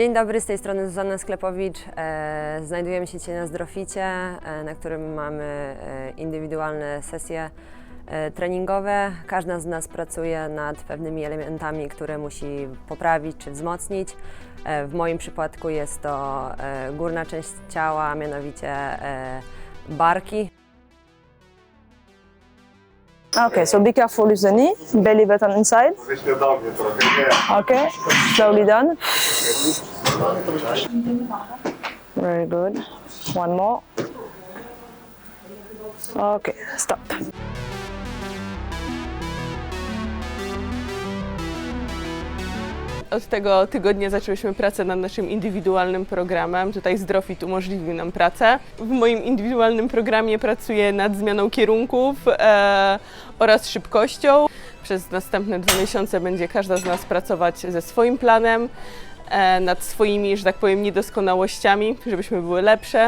Dzień dobry, z tej strony Zuzanna Sklepowicz. E, znajdujemy się dzisiaj na Zdroficie, e, na którym mamy e, indywidualne sesje treningowe. Każda z nas pracuje nad pewnymi elementami, które musi poprawić czy wzmocnić. W moim przypadku jest to górna część ciała, mianowicie barki. Ah, okay, so be careful with the knee, belly button inside. Okay, slowly done. Very good. One more. Okay, stop. Od tego tygodnia zaczęłyśmy pracę nad naszym indywidualnym programem. Tutaj Zdrofit umożliwił nam pracę. W moim indywidualnym programie pracuję nad zmianą kierunków e, oraz szybkością. Przez następne dwa miesiące będzie każda z nas pracować ze swoim planem, e, nad swoimi, że tak powiem, niedoskonałościami, żebyśmy były lepsze.